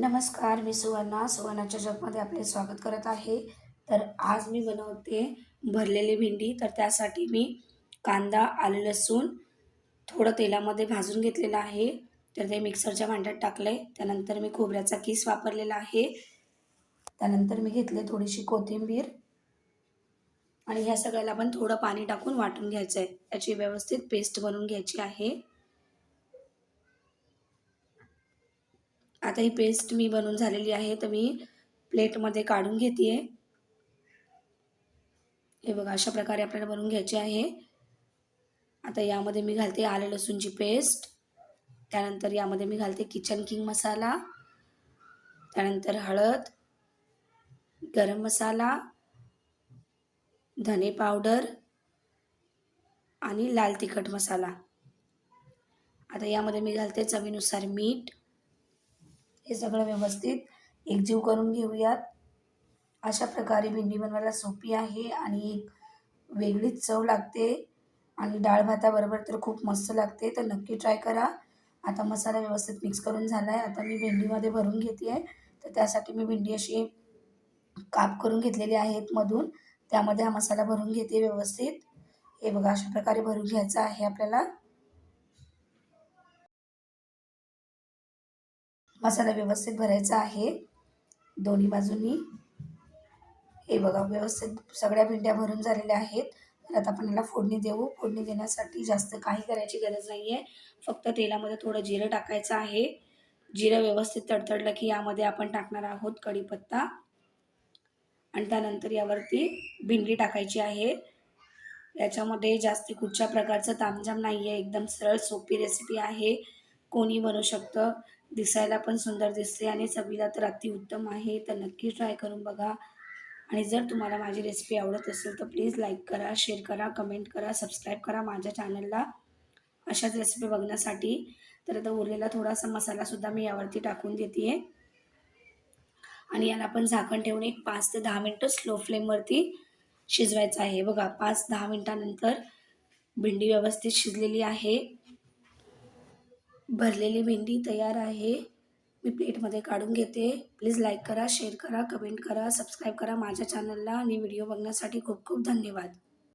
नमस्कार मी सुवर्णा. सुवर्णाच्या जगमध्ये आपले स्वागत करत आहे. तर आज मी बनवते भरलेली भेंडी. तर त्यासाठी मी कांदा आलं लसूण थोडं तेलामध्ये भाजून घेतलेलं आहे. तर ते मिक्सरच्या भांड्यात टाकलं आहे त्यानंतर मी खोबऱ्याचा किस वापरलेला आहे. त्यानंतर मी घेतले थोडीशी कोथिंबीर. आणि ह्या सगळ्याला पण थोडं पाणी टाकून वाटून घ्यायचं आहे याची व्यवस्थित पेस्ट बनवून घ्यायची आहे. आता ही पेस्ट मी बनवून झालेली आहे तर मी प्लेटमध्ये काढून घेते. हे बघा अशा प्रकारे आपल्याला बनवून घ्यायचे आहे. आता यामध्ये मी घालते आलं लसूणची पेस्ट त्यानंतर यामध्ये मी घालते किचन किंग मसाला त्यानंतर हळद गरम मसाला धने पावडर आणि लाल तिखट मसाला आता यामध्ये मी घालते चवीनुसार मीठ. हे सगळं व्यवस्थित एकजीव करून घेऊयात. अशा प्रकारे भेंडी बनवायला सोपी आहे आणि एक वेगळीच चव लागते. आणि डाळ भाताबरोबर तर खूप मस्त लागते तर नक्की ट्राय करा. आता मसाला व्यवस्थित मिक्स करून झाला आहे आता मी भेंडीमध्ये भरून घेते आहे तर त्यासाठी मी भेंडी अशी काप करून घेतलेली आहेत मधून. त्यामध्ये हा मसाला भरून घेते व्यवस्थित. हे बघा अशा प्रकारे भरून घ्यायचा आहे आपल्याला. मसाला व्यवस्थित भरायचा आहे. दोन्ही बाजूंनी. हे बघा व्यवस्थित सगळ्या भेंड्या भरून झालेल्या आहेत. तर आता आपण याला फोडणी देऊ. फोडणी देण्यासाठी जास्त काही करायची गरज नाही आहे फक्त तेलामध्ये थोडं जिरं टाकायचं आहे. जिरं व्यवस्थित तडतडलं की यामध्ये आपण टाकणार आहोत कढीपत्ता. आणि त्यानंतर यावरती भिंडी टाकायची आहे. याच्यामध्ये जास्त कुठच्या प्रकारचं तामझाम नाही आहे एकदम सरळ सोपी रेसिपी आहे. कोणी बनवू शकतं? दिसायला पण सुंदर दिसते आणि चवीला तर अतिउत्तम आहे. तर नक्की ट्राय करून बघा. आणि जर तुम्हाला माझी रेसिपी आवडत असेल तर प्लीज लाईक करा शेअर करा कमेंट करा सबस्क्राईब करा माझ्या चॅनलला अशाच रेसिपी बघण्यासाठी. तर आता उरलेला थोडासा मसालासुद्धा मी यावरती टाकून देते आहे आणि याला आपण झाकण ठेवून एक पाच ते दहा मिनटं स्लो फ्लेमवरती शिजवायचं आहे. बघा पाच दहा मिनटानंतर भेंडी व्यवस्थित शिजलेली आहे. भरलेली भेंडी तयार आहे. मी प्लेटमध्ये काढून घेते. प्लीज लाईक करा शेअर करा कमेंट करा सबस्क्राईब करा माझ्या चॅनलला आणि व्हिडिओ बघण्यासाठी खूप खूप धन्यवाद.